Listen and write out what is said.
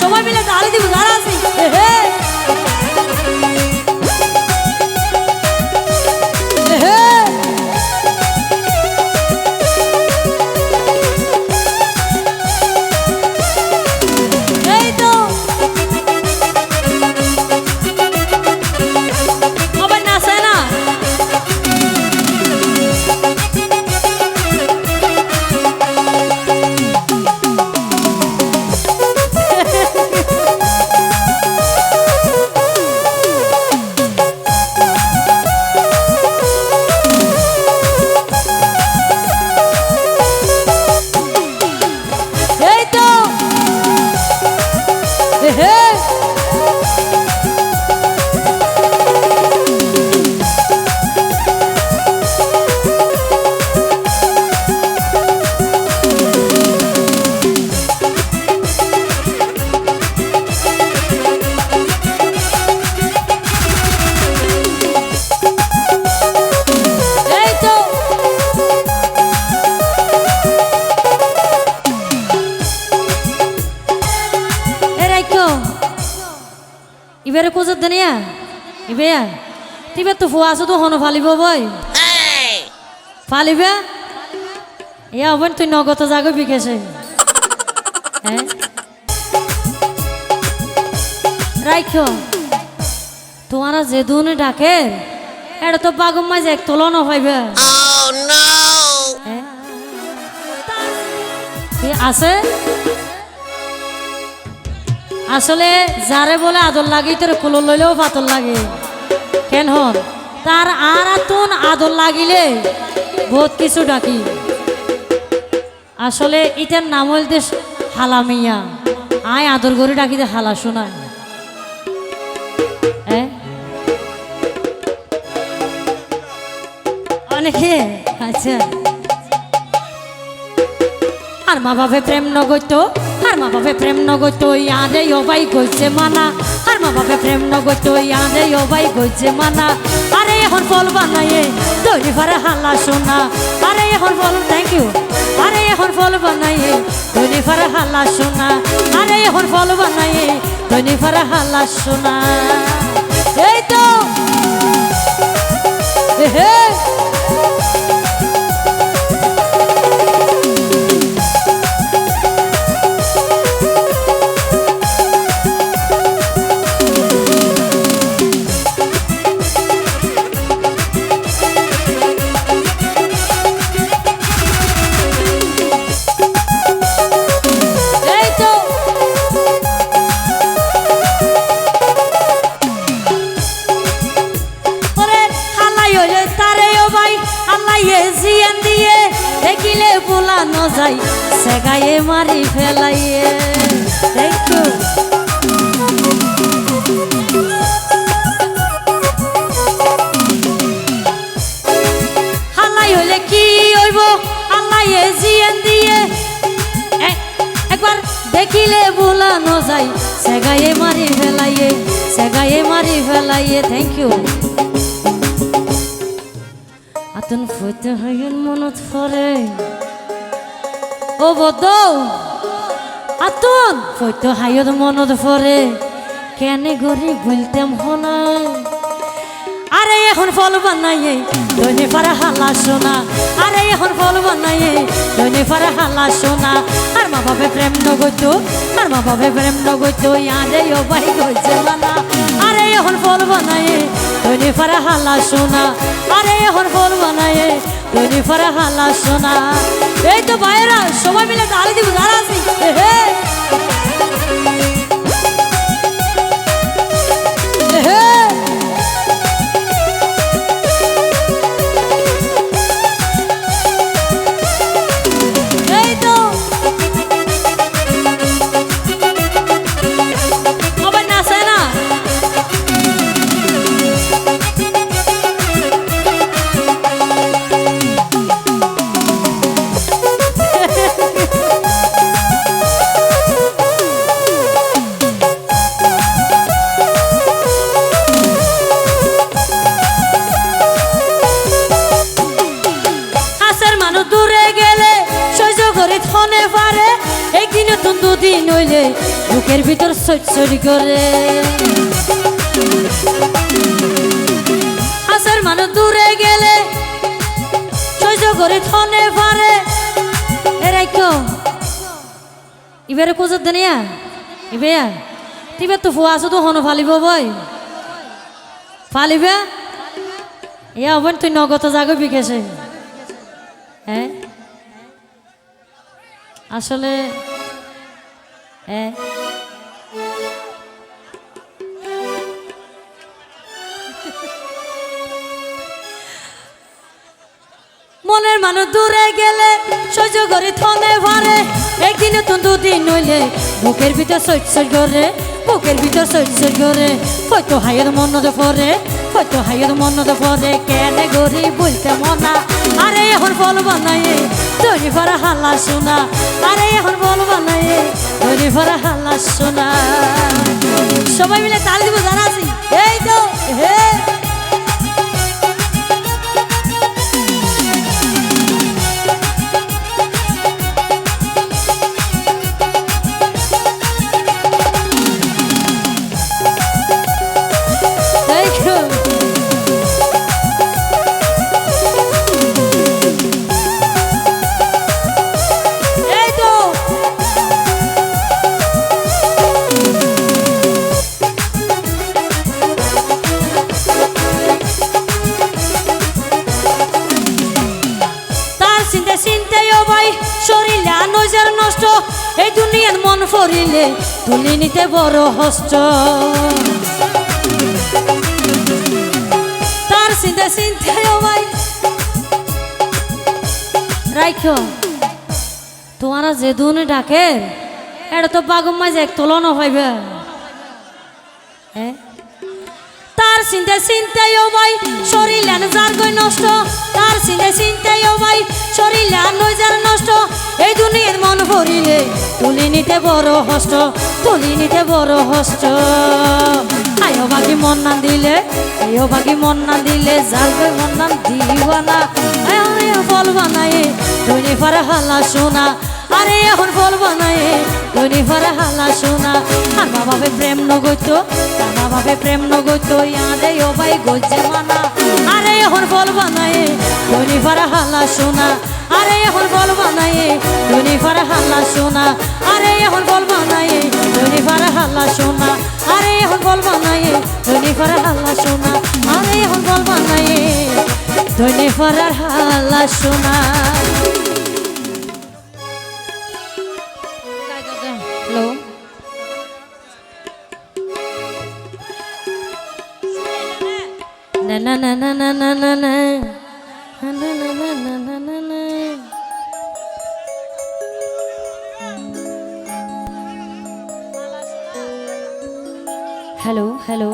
সবাই মিলে তালি দিব যারা আছি। ইবারে কোজত দেনিয়া ইবে তিবে তো ফুয়া আছো তো হনো ফালিব বই। ফালিবে? এ হবেন তুই নগদ জাগো বিকেছে। হ্যাঁ রাইখো। তোমারা যে দুনে ডাকে এটা তো বাগম মাঝে এক তোলো না পাইবে Oh আছে? আসলে যারে বলে আদর লাগে তোর কুলো লইলেও পাতর লাগে। কেন হন? তার আর আতুন আদর লাগিলে বহুত কিছু ডাকি। আসলে এটার নাম হইতে হালামিয়া। আয় আদর করে ডাকি দে হালা শোনায়। অনেকে আচ্ছা আর মা বাপে প্রেম নগৈত। আর মা বাপে প্রেম নগৈত ইয়াদে অবাই গইছে মানা। আর মা বাপে প্রেম নগৈত ইয়াদে অবাই গইছে মানা। আরে এখন ফল বানাইয়ে তৈরি ফারে হাল্লা শোনা আরে এখন ফল থ্যাংক ইউ আরে এখন ফল বানাইয়ে তৈরি ফারে হাল্লা শোনা আরে এখন ফল বানাইয়ে তৈরি ফারে হাল্লা শোনা এই তো। হে সেগায়ে মারি ফেলাইয়ে। থ্যাংক ইউ আল্লাহ হইলে কি হইব? আল্লাহ জিয়ান দিয়ে। একবার দেখিলে বোলানো যায়। সেগায়ে মারি ফেলাইয়ে, সেগায়ে মারি ফেলাইয়ে। থ্যাংক ইউ আতন ফইতে হইন মনত পরে ও বদ আতন ফইতে হাইয়ত মনত পরে কেনে গরি বলতাম হনা আরে এখন ফল বানাইয়ে, দৈনি পারে হাল্লা শোনা। আরে এখন ফল বানাইয়ে, দৈনি পারে হাল্লা শোনা। আর মা বাপে প্রেম নগত আর মা বাপে প্রেম নগত ইয়াদে ও বাই গইছে মানা আরে এখন ফল বানাইয়ে, দৈনি পারে হাল্লা শোনা। আরে এখন ফল বানাইয়ে দৈনি ফরে হাল্লা সোনা। এই তো বাইরা সবাই মিলে তালি দিব হে হে। নইলে বুকের ভিতর সরি করে। আসার মানুষ দূরে গেলে, সহ্য করে থনে পারে ইবারে কোজার দুনিয়া ইবেয়া তিবে তো ফুয়া আছো তো হনো ফালিব বই। ফালিবে? ইয়া হবেন তুই নগদ জাগো বিকেছে হ্যাঁ? আসলে হ্যাঁ মনের মানুষ দূরে গেলে সহ্য করে থনে পারে একদিন তো দুদিন নইলে বুকের ভিতর সইট করে বুকের ভিতর সইট করে হয়তো হাইয়ের মনতে পরে হয়তো হাইয়ের মনতে পরে কেন গরি বলতে মনা, আরে এখন বল বানাইয়ে তৈরি ভরা হাল্লা শোনা। আরে এখন বল বানাইয়ে তৈরি ভরা হালা সোনা। সবাই মিলে তাল দিব জানা এই তো হে। ভাই শরীরে নজর নষ্ট। এই দুনিয়ার মন ফরিলে তুলি নিতে বড় হস্ত। তার চিন্তা চিন্তাই ভাই, রাইখো, তোমারা যে দুনে ডাকে এটা তো বাগম মাঝে এক তোলনও পাইবে হ্যাঁ তার চিন্তা চিন্তাই ও ভাই শরীর যার গই নষ্ট। তার চিন্তা চিন্তাই ও ভাই শরীর যার নষ্ট। এই দুনিয়ার মন ভরিলে তুলি নিতে বড় হস্ত তুলি নিতে বড় হস্ত আয়ো বাকি মন না দিলে, আয়ো বাকি মন না দিলে যার গই মন না দিওয়ানা ফল বানায়ে তুই পারে হালা শোনা। আরে এখন ফল বানায়ে তুই পারে হালা শোনা। আর বাবাবে প্রেম নগৈত, তার বাবাবে প্রেম নগৈত, ইয়াদে ও ভাই গজে মানা। আরে এখন ফল বানায়ে তুই পারে হালা শোনা আরে এখন ফল বানায়ে তুই পারে হালা শোনা আরে এখন ফল বানায়ে তুই পারে হালা শোনা আরে এখন ফল বানায়ে তুই পারে হালা শোনা আরে এখন ফল বানায়ে তুই পারে হালা শোনা হ্যালো হ্যালো